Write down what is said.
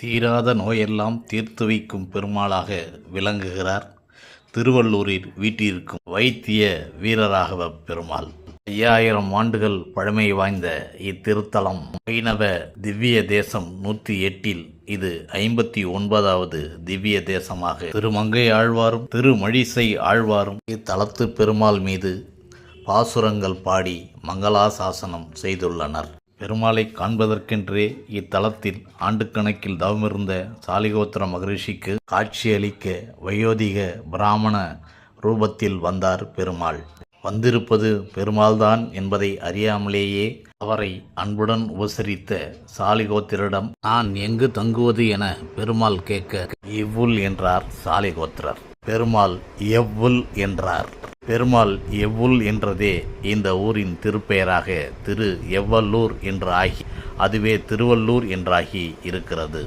தீராத நோயெல்லாம் தீர்த்து வைக்கும் பெருமாளாக விளங்குகிறார். திருவள்ளூரில் வீட்டிற்கும் வைத்திய வீரராகவ பெருமாள். ஐயாயிரம் ஆண்டுகள் பழமை வாய்ந்த இத்திருத்தலம். வைணவ திவ்ய தேசம் நூற்றி எட்டில் இது ஐம்பத்தி ஒன்பதாவது திவ்ய தேசமாக. திருமங்கை ஆழ்வாரும் திருமழிசை ஆழ்வாரும் இத்தலத்து பெருமாள் மீது பாசுரங்கள் பாடி மங்களாசாசனம் செய்துள்ளனர். பெருமாளை காண்பதற்கென்றே இத்தலத்தில் ஆண்டுக்கணக்கில் தவமிருந்த சாலிகோத்திர மகரிஷிக்கு காட்சியளிக்க வயோதிக பிராமண ரூபத்தில் வந்தார் பெருமாள். வந்திருப்பது பெருமாள்தான் என்பதை அறியாமலேயே அவரை அன்புடன் உபசரித்த சாலிகோத்திரிடம் நான் எங்கு தங்குவது என பெருமாள் கேட்க இவ்வுல் என்றார் சாலிகோத்திரர். பெருமாள் எவ்வுல் என்றார். பெருமாள் எவ்வுல் என்றதே இந்த ஊரின் திருப்பெயராக திரு எவ்வல்லூர் என்று ஆகி அதுவே திருவள்ளூர் என்றாகி இருக்கிறது.